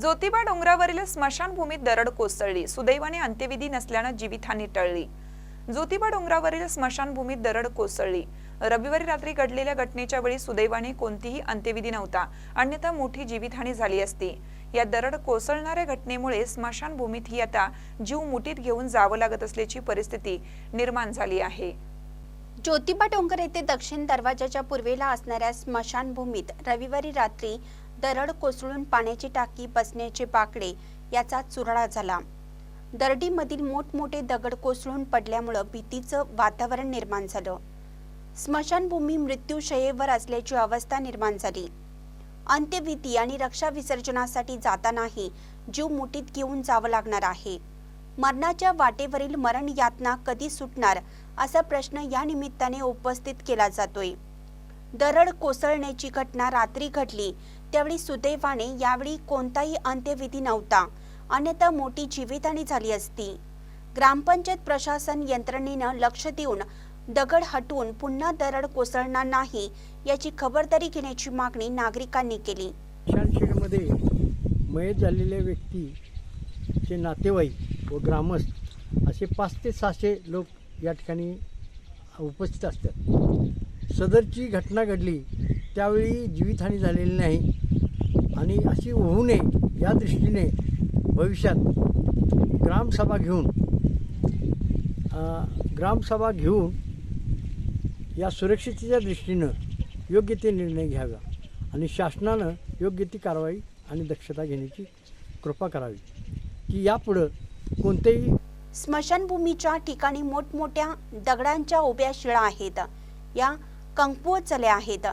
ज्योतिबा डोंगरावरील स्मशानभूमीत दरड कोसळली. सुदैवाने अंत्यविधी नसल्यानं जीवितहानी टळली. ज्योतिबा डोंगरावरील स्मशानभूमीत दरड कोसळली. रविवारी रात्री घडलेल्या घटनेच्या वेळी सुदैवाने कोणतीही अंत्यविधी नव्हता. अन्यथा मोठी जीवितहानी झाली असती. या दरड कोसळणाऱ्या घटनेमुळे स्मशानभूमीत ही आता जीव मुठीत घेऊन जावं लागत असल्याची परिस्थिती निर्माण झाली आहे. ज्योतिबा डोंगर येथे दक्षिण दरवाजाच्या पूर्वेला असणाऱ्या स्मशानभूमीत रविवारी रात्री दरड कोसळून पाण्याची टाकी बसण्याचे बाकडे याचा चुराडा झाला. दरडीमधील मोठमोठे दगड कोसळून पडल्यामुळं भीतीचं वातावरण निर्माण झालं. स्मशानभूमी मृत्यूशयेवर असल्याची अवस्था निर्माण झाली. अंत्यविधी आणि रक्षा विसर्जनासाठी जातानाही जीव मुठीत घेऊन जावं लागणार आहे. मरणाच्या वाटेवरील मरण यातना कधी सुटणार असा प्रश्न या निमित्ताने उपस्थित केला जातोय. दरड कोसळण्याची घटना रात्री घडली. त्यावेळी सुदैवाने यावेळी कोणताही अंत्यविधी नव्हता. अन्यथा मोठी जीवितहानी झाली असती. ग्रामपंचायत प्रशासन यंत्रणेनं लक्ष देऊन दगड हटवून पुन्हा दरड कोसळणार नाही याची खबरदारी घेण्याची मागणी नागरिकांनी केली. स्मशानशेडमध्ये मयत झालेल्या व्यक्तीचे नातेवाईक व ग्रामस्थ असे पाच ते सहाशे लोक या ठिकाणी उपस्थित असतात. सदरची घटना घडली त्यावेळी जीवितहानी झालेली नाही आणि अशी होऊ नये या दृष्टीने भविष्यात ग्रामसभा घेऊन ग्रामसभा घेऊन या सुरक्षितेच्या दृष्टीनं योग्य ते निर्णय घ्यावा आणि शासनानं योग्य ती कारवाई आणि दक्षता घेण्याची कृपा करावी. की यापुढं कोणतेही स्मशानभूमीच्या ठिकाणी मोठमोठ्या दगडांच्या उभ्या शिळा आहेत. या कमकुवत चल्या आहेत.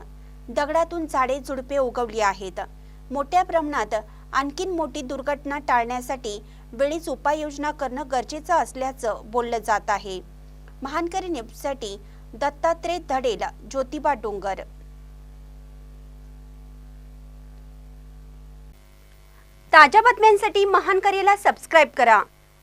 दगडातून झाडे झुडपे उगवली आहेत. मोठ्या प्रमाणात आणखीन मोठी दुर्घटना टाळण्यासाठी वेळीच उपाययोजना करणं गरजेचं असल्याचं बोललं जात आहे. महानकरी न्यूजसाठी दत्तात्रय धडेल ज्योतिबा डोंगर. ताज्या बातम्यांसाठी महानकरीला सबस्क्राईब करा.